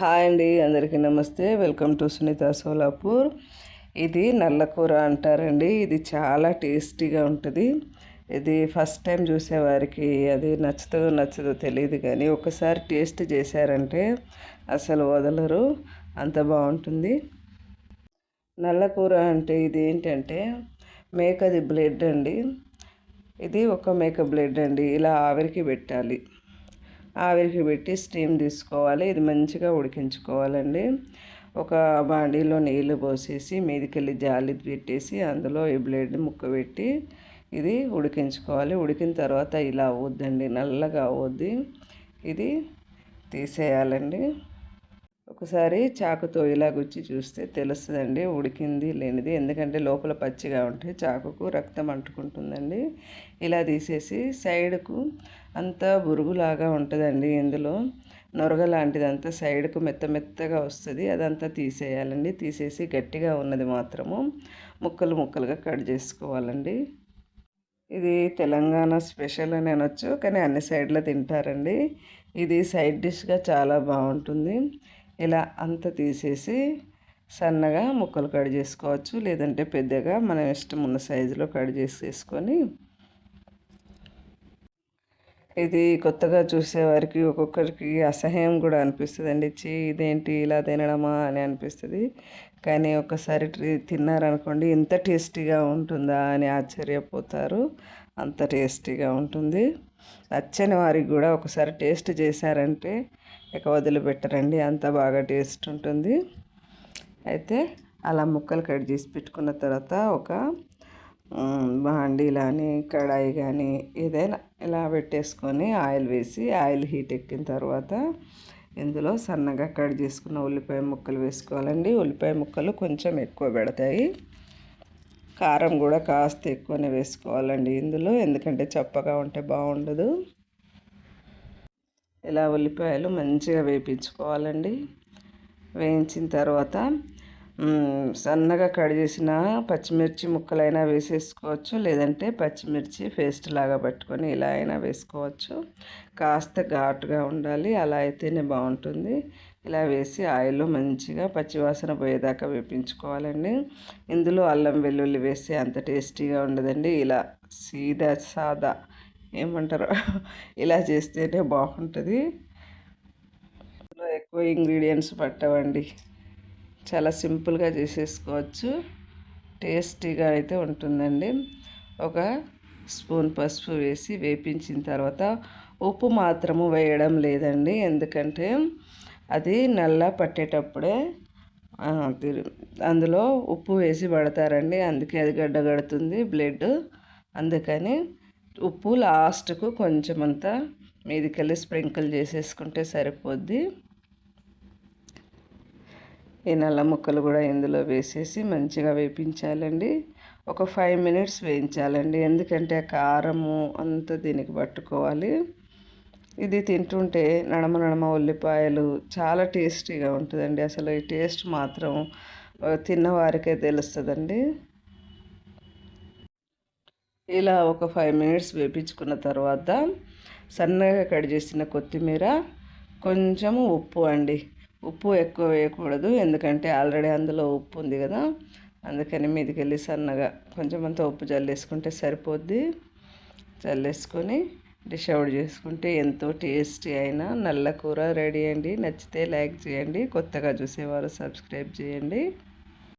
Hi అండి అందరికీ నమస్తే. Welcome to Sunita Solapur. ఇది నల్ల కూర అంటారండి. ఇది చాలా టేస్టీగా ఉంటుంది. ఇది ఫస్ట్ టైం చూసేవారికి అది నచ్చుతుందో నచ్చదో తెలియదు కానీ ఒకసారి టేస్ట్ చేశారంటే అసలు వదలరు. అంత బాగుంటుంది. నల్లకూర అంటే ఇది ఏంటంటే మేకది బ్లడ్ అండి. ఇది ఒక మేక బ్లడ్ అండి. ఇలా ఆవిరికి పెట్టాలి. ఆవిరికి పెట్టి స్టీమ్ తీసుకోవాలి. ఇది మంచిగా ఉడికించుకోవాలండి. ఒక బాండీలో నీళ్ళు పోసేసి మీదికెళ్ళి జాలి పెట్టేసి అందులో ఈ బ్లేడ్ ముక్క పెట్టి ఇది ఉడికించుకోవాలి. ఉడికిన తర్వాత ఇలా అవ్వద్దండి నల్లగా అవ్వద్ది ఇది తీసేయాలండి. ఒకసారి చాకుతో ఇలా గుచ్చి చూస్తే తెలుస్తుందండి ఉడికింది లేనిది. ఎందుకంటే లోపల పచ్చిగా ఉంటే చాకుకు రక్తం అంటుకుంటుందండి. ఇలా తీసేసి సైడ్కు అంతా బురుగులాగా ఉంటుందండి ఇందులో. నొరగ లాంటిదంతా సైడ్కు మెత్త మెత్తగా వస్తుంది. అదంతా తీసేయాలండి. తీసేసి గట్టిగా ఉన్నది మాత్రము ముక్కలు ముక్కలుగా కట్ చేసుకోవాలండి. ఇది తెలంగాణ స్పెషల్ అని అనొచ్చు కానీ అన్ని సైడ్లో తింటారండి. ఇది సైడ్ డిష్గా చాలా బాగుంటుంది. ఇలా అంత తీసేసి సన్నగా ముక్కలు కట్ చేసుకోవచ్చు. లేదంటే పెద్దగా మనం ఇష్టం ఉన్న సైజులో కట్ చేసేసుకొని ఇది కొత్తగా చూసేవారికి ఒక్కొక్కరికి అసహ్యం కూడా అనిపిస్తుంది అండి చీ ఇదేంటి ఇలా తినడమా అని అనిపిస్తుంది. కానీ ఒకసారి తిన్నారనుకోండి ఇంత టేస్టీగా ఉంటుందా అని ఆశ్చర్యపోతారు. అంత టేస్టీగా ఉంటుంది. నచ్చని వారికి కూడా ఒకసారి టేస్ట్ చేశారంటే ఇక వదిలిపెట్టరండి. అంత బాగా టేస్ట్ ఉంటుంది. అయితే అలా ముక్కలు కట్ చేసి పెట్టుకున్న తర్వాత ఒక బాండీ కానీ కడాయి కానీ ఏదైనా ఇలా పెట్టేసుకొని ఆయిల్ వేసి ఆయిల్ హీట్ ఎక్కిన తర్వాత ఇందులో సన్నగా కట్ చేసుకున్న ఉల్లిపాయ ముక్కలు వేసుకోవాలండి. ఉల్లిపాయ ముక్కలు కొంచెం ఎక్కువ పెడతాయి. కారం కూడా కాస్త ఎక్కువనే వేసుకోవాలండి ఇందులో. ఎందుకంటే చప్పగా ఉంటే బాగుండదు. ఇలా ఉల్లిపాయలు మంచిగా వేయించుకోవాలండి వేయించిన తర్వాత సన్నగా కట్ చేసిన పచ్చిమిర్చి ముక్కలైనా వేసేసుకోవచ్చు లేదంటే పచ్చిమిర్చి పేస్ట్ లాగా పట్టుకొని ఇలా అయినా వేసుకోవచ్చు. కాస్త ఘాటుగా ఉండాలి అలా అయితేనే బాగుంటుంది. ఇలా వేసి ఆయిల్లో మంచిగా పచ్చివాసన పోయేదాకా వేపించుకోవాలండి. ఇందులో అల్లం వెల్లుల్లి వేస్తే అంత టేస్టీగా ఉండదండి. ఇలా సీదా సాదా ఏమంటారు? ఇలా చేస్తేనే బాగుంటుంది. ఎక్కువ ఇంగ్రీడియంట్స్ పట్టవండి. చాలా సింపుల్గా చేసేసుకోవచ్చు. టేస్టీగా అయితే ఉంటుందండి. ఒక స్పూన్ పసుపు వేసి వేపించిన తర్వాత ఉప్పు మాత్రము వేయడం లేదండి. ఎందుకంటే అది నల్ల పట్టేటప్పుడే అందులో ఉప్పు వేసి పడతారండి. అందుకే అది గడ్డగడుతుంది బ్లడ్. అందుకని ఉప్పు లాస్ట్కు కొంచెం అంతా మీదికెళ్ళి స్ప్రింకిల్ చేసేసుకుంటే సరిపోద్ది. ఈ నల్ల ముక్కలు కూడా ఇందులో వేసేసి మంచిగా వేపించాలండి. ఒక ఫైవ్ మినిట్స్ వేయించాలండి. ఎందుకంటే కారము అంతా దీనికి పట్టుకోవాలి. ఇది తింటుంటే నడమ నడమ ఉల్లిపాయలు చాలా టేస్టీగా ఉంటుందండి. అసలు ఈ టేస్ట్ మాత్రం తిన్నవారికే తెలుస్తుందండి. ఇలా ఒక ఫైవ్ మినిట్స్ వేపించుకున్న తర్వాత సన్నగా కట్ చేసిన కొత్తిమీర కొంచెము ఉప్పు అండి. ఉప్పు ఎక్కువ వేయకూడదు ఎందుకంటే ఆల్రెడీ అందులో ఉప్పు ఉంది కదా. అందుకని మీదకి వెళ్ళి సన్నగా కొంచెం అంత ఉప్పు జల్లేసుకుంటే సరిపోద్ది. చల్లేసుకొని డిష్ అవుట్ చేసుకుంటే ఎంతో టేస్టీ అయిన నల్ల కూర రెడీ అండి. నచ్చితే లైక్ చేయండి కొత్తగా చూసేవారు సబ్స్క్రైబ్ చేయండి.